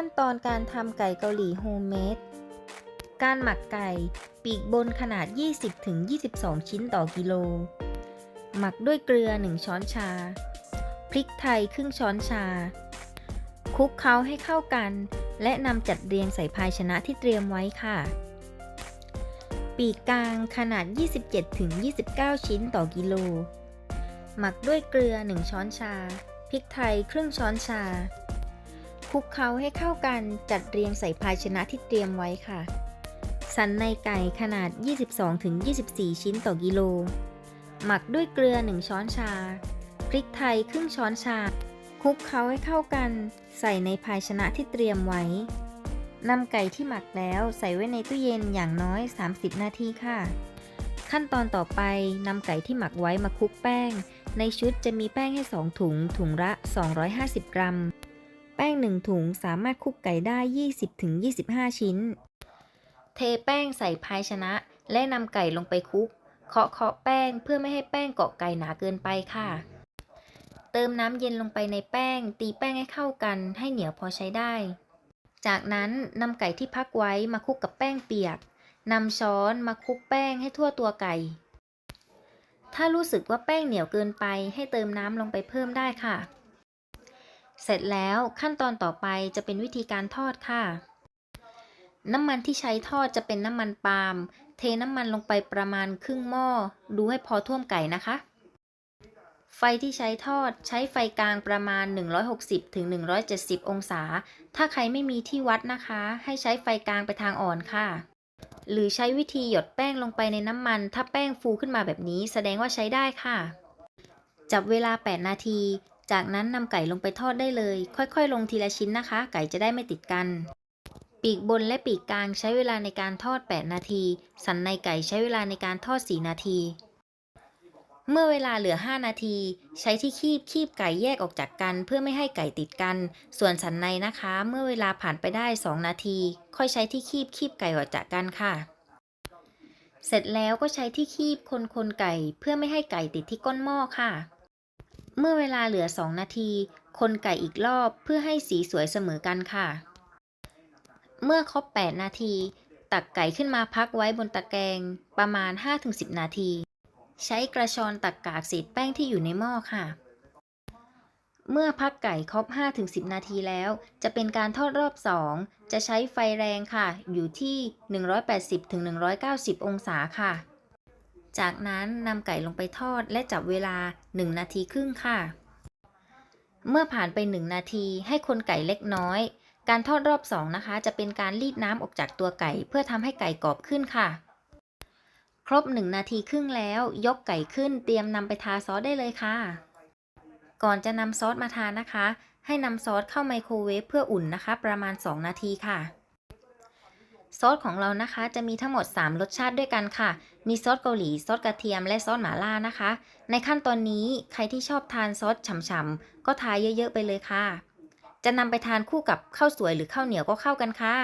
ขั้นตอนการทำไก่เกาหลีโฮมเมด การหมักไก่ปีกบนขนาด 20-22 ชิ้นต่อกิโล หมักด้วยเกลือ 1 ช้อนชา พริกไทยครึ่งช้อนชา คลุกเคล้าให้เข้ากัน และนำจัดเรียงใส่ภาชนะที่เตรียมไว้ค่ะ ปีกกลางขนาด 27-29 ชิ้นต่อกิโล หมักด้วยเกลือ 1 ช้อนชา พริกไทยครึ่งช้อนชา คลุกเคล้าให้เข้ากันจัดเรียงใส่ภาชนะที่เตรียมไว้ค่ะ สันในไก่ขนาด 22-24 ชิ้นต่อกิโล หมักด้วยเกลือ 1 ช้อนชา พริกไทยครึ่งช้อนชาคลุกเคล้าให้เข้ากัน ใส่ในภาชนะที่เตรียมไว้นำไก่ที่หมักแล้วใส่ไว้ในตู้เย็นอย่างน้อย 30 นาทีค่ะ ขั้นตอนต่อไปนำไก่ที่หมักไว้มาคลุกแป้ง ในชุดจะมีแป้งให้ 2 ถุง ถุงละ 250 กรัม แป้ง 1 ถุงสามารถคลุกไก่ได้ 20-25 ชิ้น เทแป้งใส่ภาชนะ และนำไก่ลงไปคลุก เคาะเคาะแป้งเพื่อไม่ให้แป้งเกาะไก่หนาเกินไปค่ะ เติมน้ำเย็นลงไปในแป้ง ตีแป้งให้เข้ากันให้เหนียวพอใช้ได้ จากนั้นนำไก่ที่พักไว้มาคลุกกับแป้งเปียกนำช้อนมาคลุกแป้งให้ทั่วตัวไก่ ถ้ารู้สึกว่าแป้งเหนียวเกินไปให้เติมน้ำลงไปเพิ่มได้ค่ะ เสร็จแล้วขั้นตอนต่อไปจะเป็นวิธีการทอดค่ะ น้ำมันที่ใช้ทอดจะเป็นน้ำมันปาล์มเทน้ำมันลงไปประมาณครึ่งหม้อ ดูให้พอท่วมไก่นะคะ ไฟที่ใช้ทอดใช้ไฟกลางประมาณ 160-170 องศา ถ้าใครไม่มีที่วัดนะคะ ให้ใช้ไฟกลางไปทางอ่อนค่ะ หรือใช้วิธีหยดแป้งลงไปในน้ำมัน ถ้าแป้งฟูขึ้นมาแบบนี้แสดงว่าใช้ได้ค่ะ จับเวลา 8 นาที จากนั้นนำไก่ลงไปทอดได้เลย ค่อยๆ ลงทีละชิ้นนะคะ ไก่จะได้ไม่ติดกัน ปีกบนและปีกกลางใช้เวลาในการทอด 8 นาที สันในไก่ใช้เวลาในการทอด 4 นาที เมื่อเวลาเหลือ 5 นาที ใช้ที่คีบคีบไก่แยกออกจากกัน เพื่อไม่ให้ไก่ติดกัน ส่วนสันในนะคะ เมื่อเวลาผ่านไปได้ 2 นาที ค่อยใช้ที่คีบคีบไก่ออกจากกันค่ะเสร็จแล้วก็ใช้ที่คีบคนคนไก่เพื่อไม่ให้ไก่ติดที่ก้นหม้อค่ะ เมื่อเวลาเหลือ 2 นาที คนไก่อีกรอบเพื่อให้สีสวยเสมอกันค่ะ เมื่อครบ 8 นาที ตักไก่ขึ้นมาพักไว้บนตะแกรงประมาณ 5-10 นาที ใช้กระชอนตักกากเศษแป้งที่อยู่ในหม้อค่ะ เมื่อพักไก่ครบ 5-10 นาทีแล้ว จะเป็นการทอดรอบ 2 จะใช้ไฟแรงค่ะ อยู่ที่ 180-190 องศาค่ะ จากนั้นนำไก่ลงไปทอดและจับเวลา 1 นาทีครึ่งค่ะ เมื่อผ่านไป 1 นาทีให้คนไก่เล็กน้อย การทอดรอบ 2 นะคะ จะเป็นการรีดน้ำออกจากตัวไก่ เพื่อทำให้ไก่กรอบขึ้นค่ะ ครบ 1 นาทีครึ่งแล้ว ยกไก่ขึ้นเตรียมนำไปทาซอสได้เลยค่ะ ก่อนจะนำซอสมาทานนะคะ ให้นำซอสเข้าไมโครเวฟเพื่ออุ่นนะคะ ประมาณ 2 นาทีค่ะ ซอสของเรานะคะ จะมีทั้งหมด 3 รสชาติด้วยกันค่ะ มีซอสเกาหลี ซอสกระเทียม และซอสหม่าล่านะคะ ในขั้นตอนนี้ใครที่ชอบทานซอสฉ่ำๆก็ทาเยอะๆไปเลยค่ะ จะนำไปทานคู่กับข้าวสวยหรือข้าวเหนียวก็เข้ากันค่ะ